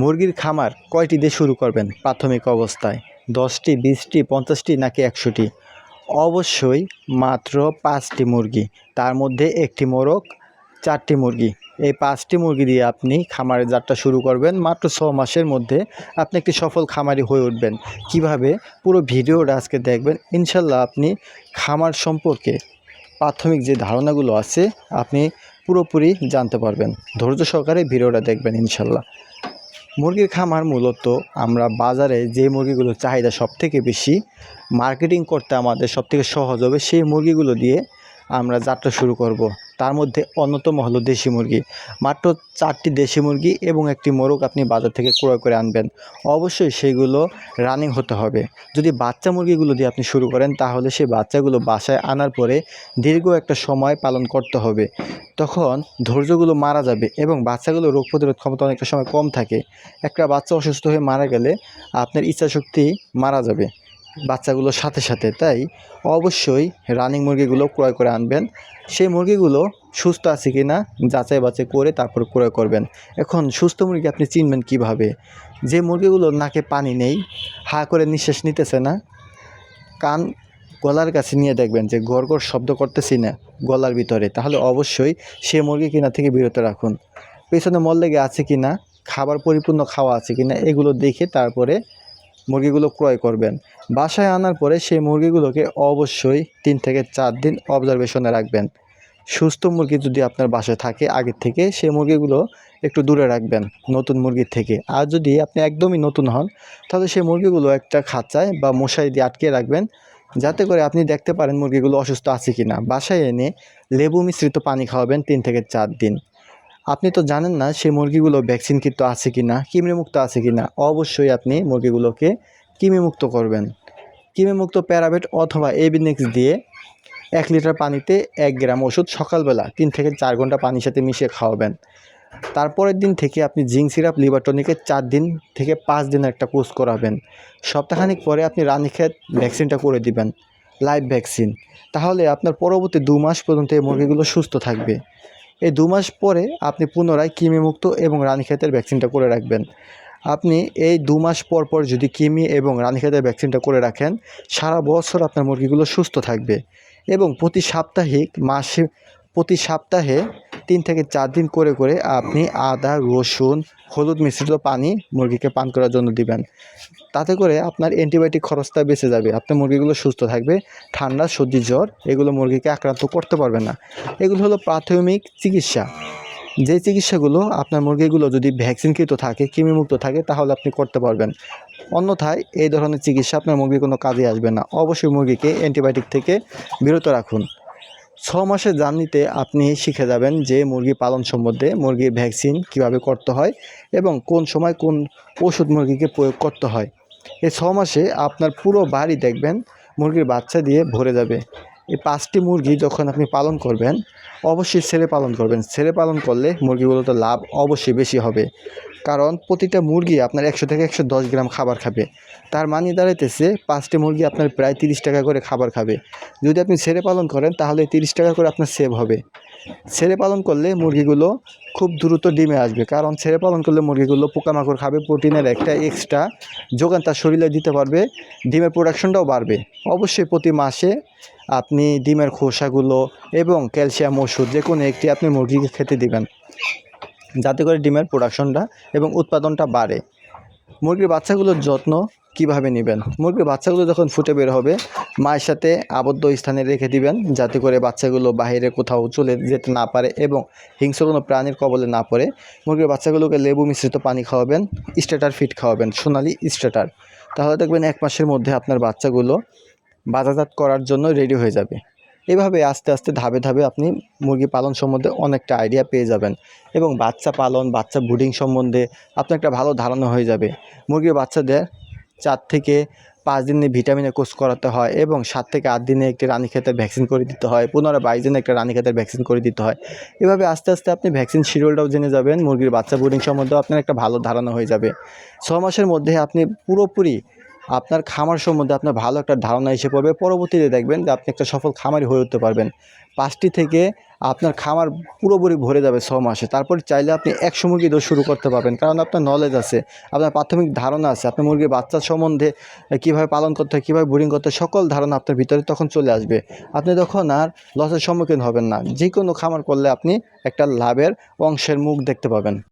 মুরগির খামার কয়টি দিয়ে শুরু করবেন প্রাথমিক অবস্থায়? দশটি, বিশটি, পঞ্চাশটি নাকি একশোটি? অবশ্যই মাত্র পাঁচটি মুরগি, তার মধ্যে একটি মোরগ, চারটি মুরগি। এই পাঁচটি মুরগি দিয়ে আপনি খামারের যাত্রা শুরু করবেন। মাত্র ছ মাসের মধ্যে আপনি একটি সফল খামারি হয়ে উঠবেন। কীভাবে? পুরো ভিডিওটা আজকে দেখবেন। ইনশাল্লাহ আপনি খামার সম্পর্কে প্রাথমিক যে ধারণাগুলো আছে, আপনি পুরোপুরি জানতে পারবেন। ধৈর্য সহকারে ভিডিওটা দেখবেন ইনশাল্লাহ মুরগির খামার মূলত আমরা বাজারে যে মুরগিগুলোর চাহিদা সবথেকে বেশি মার্কেটিং করতে আমাদের সবথেকে সহজ হবে সেই মুরগিগুলো দিয়ে আমরা যাত্রা শুরু করব। তার মধ্যে অন্যতম হলো দেশি মুরগি। মাত্র চারটি দেশি মুরগি এবং একটি মোরগ আপনি বাজার থেকে ক্রয় করে আনবেন। অবশ্যই সেগুলো রানিং হতে হবে। যদি বাচ্চা মুরগিগুলো দিয়ে আপনি শুরু করেন, তাহলে সেই বাচ্চাগুলো বাসায় আনার পরে দীর্ঘ একটা সময় পালন করতে হবে। তখন ধৈর্যগুলো মারা যাবে এবং বাচ্চাগুলো রোগ প্রতিরোধ ক্ষমতা অনেকটা সময় কম থাকে। একটা বাচ্চা অসুস্থ হয়ে মারা গেলে আপনার ইচ্ছাশক্তি মারা যাবে। বাচ্চাগুলোর সাথে সাথে, তাই অবশ্যই রানিং মুরগিগুলো ক্রয় করে আনবেন। সেই মুরগিগুলো সুস্থ আছে কি না যাচাই বাছাই করে তারপর ক্রয় করবেন। এখন সুস্থ মুরগি আপনি চিনবেন কীভাবে? যে মুরগিগুলো নাকে পানি নেই, হা করে নিঃশ্বাস নিতেছে না, কান গলার কাছে নিয়ে দেখবেন যে গড় গড় শব্দ করতেছি না গলার ভিতরে, তাহলে অবশ্যই সে মুরগি কিনা থেকে বিরত রাখুন। পেছনে মল লেগে আছে কি না খাবার পরিপূর্ণ খাওয়া আছে কি না এগুলো দেখে তারপরে মুরগিগুলো ক্রয় করবেন। বাসায় আনার পরে সেই মুরগিগুলোকে অবশ্যই তিন থেকে চার দিন অবজারভেশনে রাখবেন। সুস্থ মুরগি যদি আপনার বাসায় থাকে আগের থেকে, সেই মুরগিগুলো একটু দূরে রাখবেন, নতুন মুরগির থেকে। আর যদি আপনি একদমই নতুন হন, তাহলে সেই মুরগিগুলো একটা খাঁচায় বা মশারি দিয়ে আটকে রাখবেন, যাতে করে আপনি দেখতে পারেন মুরগিগুলো অসুস্থ আছে কি না বাসায় এনে লেবু মিশ্রিত পানি খাওয়াবেন তিন থেকে চার দিন। আপনি তো জানেন না সেই মুরগিগুলো ভ্যাকসিন কিন্তু আছে কি না কৃমিমুক্ত আছে কি না অবশ্যই আপনি মুরগিগুলোকে কৃমিমুক্ত করবেন। কৃমিমুক্ত প্যারাবেট অথবা এবিনেক্স দিয়ে এক লিটার পানিতে এক গ্রাম ওষুধ সকালবেলা তিন থেকে চার ঘণ্টা পানির সাথে মিশিয়ে খাওয়াবেন। তারপরের দিন থেকে আপনি জিঙ্ক সিরাপ, লিভার টনিকে চার দিন থেকে পাঁচ দিনের একটা কোর্স করাবেন। সপ্তাহখানিক পরে আপনি রানীক্ষেত ভ্যাকসিনটা করে দিবেন লাইভ ভ্যাকসিন তাহলে আপনার পরবর্তী দু মাস পর্যন্ত এই মুরগিগুলো সুস্থ থাকবে। এই দু মাস পরে আপনি পুনরায় কৃমিমুক্ত এবং রানীক্ষেতের ভ্যাকসিনটা করে রাখবেন। আপনি এই দু মাস পর পর যদি কিমি এবং রানীক্ষেতের ভ্যাকসিনটা করে রাখেন, সারা বছর আপনার মুরগিগুলো সুস্থ থাকবে এবং প্রতি সাপ্তাহিক মাসে, প্রতি সপ্তাহে তিন থেকে চার দিন করে করে আপনি আদা, রসুন, হলুদ মিশ্রিত পানি মুরগিকে পান করার জন্য দিবেন। তাতে করে আপনার অ্যান্টিবায়োটিক খরচটা বেঁচে যাবে। আপনার মুরগিগুলো সুস্থ থাকবে, ঠান্ডা, সর্দি, জ্বর, এগুলো মুরগিকে আক্রান্ত করতে পারবে না। এগুলো হলো প্রাথমিক চিকিৎসা। যে চিকিৎসাগুলো আপনার মুরগিগুলো যদি ভ্যাকসিনকৃত থাকে, কৃমিমুক্ত থাকে, তাহলে আপনি করতে পারবেন। অন্যথায় এই ধরনের চিকিৎসা আপনার মুরগির কোনো কাজে আসবে না। অবশ্যই মুরগিকে অ্যান্টিবায়োটিক থেকে বিরত রাখুন। ছ মাসের জার্নিতে আপনি শিখে যাবেন যে মুরগি পালন সম্বন্ধে, মুরগির ভ্যাকসিন কীভাবে করতে হয় এবং কোন সময় কোন ওষুধ মুরগিকে প্রয়োগ করতে হয়। এই ছ মাসে আপনার পুরো বাড়ি দেখবেন, মুরগির বাচ্চা দিয়ে ভরে যাবে। এই পাঁচটি মুরগি যখন আপনি পালন করবেন অবশ্যই ছেলে পালন করবেন। ছেলে পালন করলে মুরগিগুলোতে লাভ অবশ্যই বেশি হবে। কারণ প্রতিটা মুরগি আপনার একশো থেকে একশো দশ গ্রাম খাবার খাবে। তার মানে দাঁড়াইতেছে পাঁচটি মুরগি আপনার প্রায় তিরিশ টাকা করে খাবার খাবে। যদি আপনি ছেলে পালন করেন, তাহলে তিরিশ টাকা করে আপনার সেভ হবে। ছেলে পালন করলে মুরগিগুলো খুব দ্রুত ডিমে আসবে। কারণ ছেলে পালন করলে মুরগিগুলো পোকামাকড় খাবে, প্রোটিনের একটা এক্সট্রা যোগান তার শরীরে দিতে পারবে, ডিমের প্রোডাকশনটাও বাড়বে। অবশ্যই প্রতি মাসে আপনি ডিমের খোসাগুলো এবং ক্যালসিয়াম ওষুধ, যে কোনো একটি আপনি মুরগিকে খেতে দিবেন। যাতে করে ডিমের প্রোডাকশনটা এবং উৎপাদনটা বাড়ে। মুরগির বাচ্চাগুলোর যত্ন কীভাবে নেবেন? মুরগির বাচ্চাগুলো যখন ফুটে বের হবে, মায়ের সাথে আবদ্ধ স্থানে রেখে দিবেন, যাতে করে বাচ্চাগুলো বাইরে কোথাও চলে যেতে না পারে এবং হিংস্র কোনো প্রাণীর কবলে না পড়ে। মুরগির বাচ্চাগুলোকে লেবু মিশ্রিত পানি খাওয়াবেন স্টার্টার ফিট খাওয়াবেন, সোনালি স্টার্টার তাহলে দেখবেন এক মাসের মধ্যে আপনার বাচ্চাগুলো বাজারজাত করার জন্য রেডি হয়ে যাবে। এভাবে আস্তে আস্তে ধাপে ধাপে আপনি মুরগি পালন সম্বন্ধে অনেকটা আইডিয়া পেয়ে যাবেন। এবং বাচ্চা পালন, বাচ্চা ব্রুডিং সম্বন্ধে আপনার একটা ভালো ধারণা হয়ে যাবে। মুরগির বাচ্চাদের চার থেকে পাঁচ দিনে ভিটামিনের কোর্স করাতে হয় এবং সাত থেকে আট দিনে একটি রানীক্ষেতের ভ্যাকসিন করে দিতে হয়। পুনরায় বাইশ দিনে একটা রানীক্ষেতের ভ্যাকসিন করে দিতে হয়। এভাবে আস্তে আস্তে আপনি ভ্যাকসিন শিডিউলটাও জেনে যাবেন। মুরগির বাচ্চা ব্রুডিং সম্বন্ধেও আপনার একটা ভালো ধারণা হয়ে যাবে। ছ মাসের মধ্যে আপনি পুরোপুরি আপনার খামার সম্বন্ধে আপনার ভালো একটা ধারণা এসে পড়বে। পরবর্তীতে দেখবেন যে আপনি একটা সফল খামারি হয়ে উঠতে পারবেন। পাঁচটি থেকে আপনার খামার পুরোপুরি ভরে যাবে ছ মাসে। তারপর চাইলে আপনি একশো মুরগি দিয়ে শুরু করতে পারবেন। কারণ আপনার নলেজ আছে, আপনার প্রাথমিক ধারণা আছে, আপনার মুরগির বাচ্চার সম্বন্ধে কীভাবে পালন করতে হয়, কীভাবে বোরিং করতে সকল ধারণা আপনার ভিতরে তখন চলে আসবে। আপনি তখন আর লসের সম্মুখীন হবেন না। যে কোনো খামার করলে আপনি একটা লাভের অংশের মুখ দেখতে পাবেন।